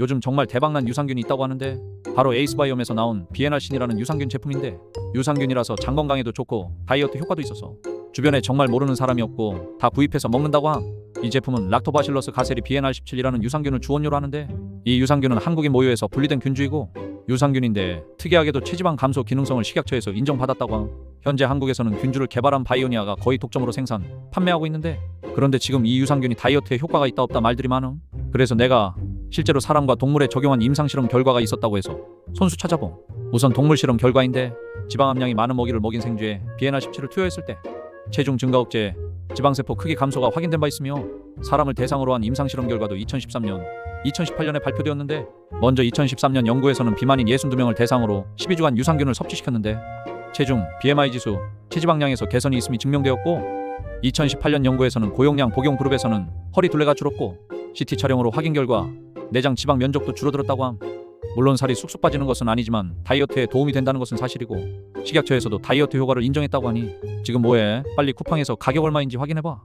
요즘 정말 대박난 유산균이 있다고 하는데 바로 에이스바이옴에서 나온 비에날신이라는 유산균 제품인데 유산균이라서 장 건강에도 좋고 다이어트 효과도 있어서 주변에 정말 모르는 사람이 없고 다 구입해서 먹는다고 함. 이 제품은 락토바실러스 가세리 비에날17이라는 유산균을 주원료로 하는데 이 유산균은 한국인 모유에서 분리된 균주이고 유산균인데 특이하게도 체지방 감소 기능성을 식약처에서 인정받았다고 함. 현재 한국에서는 균주를 개발한 바이오니아가 거의 독점으로 생산, 판매하고 있는데 그런데 지금 이 유산균이 다이어트에 효과가 있다 없다 말들이 많음. 그래서 내가 실제로 사람과 동물에 적용한 임상 실험 결과가 있었다고 해서 손수 찾아봄. 우선 동물 실험 결과인데 지방 함량이 많은 먹이를 먹인 생쥐에 비에나 17을 투여했을 때 체중 증가 억제, 지방세포 크기 감소가 확인된 바 있으며 사람을 대상으로 한 임상 실험 결과도 2013년, 2018년에 발표되었는데 먼저 2013년 연구에서는 비만인 62명을 대상으로 12주간 유산균을 섭취시켰는데 체중, BMI 지수, 체지방량에서 개선이 있음이 증명되었고 2018년 연구에서는 고용량 복용 그룹에서는 허리 둘레가 줄었고 CT 촬영으로 확인 결과 내장 지방 면적도 줄어들었다고 함. 물론 살이 쑥쑥 빠지는 것은 아니지만 다이어트에 도움이 된다는 것은 사실이고 식약처에서도 다이어트 효과를 인정했다고 하니 지금 뭐해? 빨리 쿠팡에서 가격 얼마인지 확인해봐.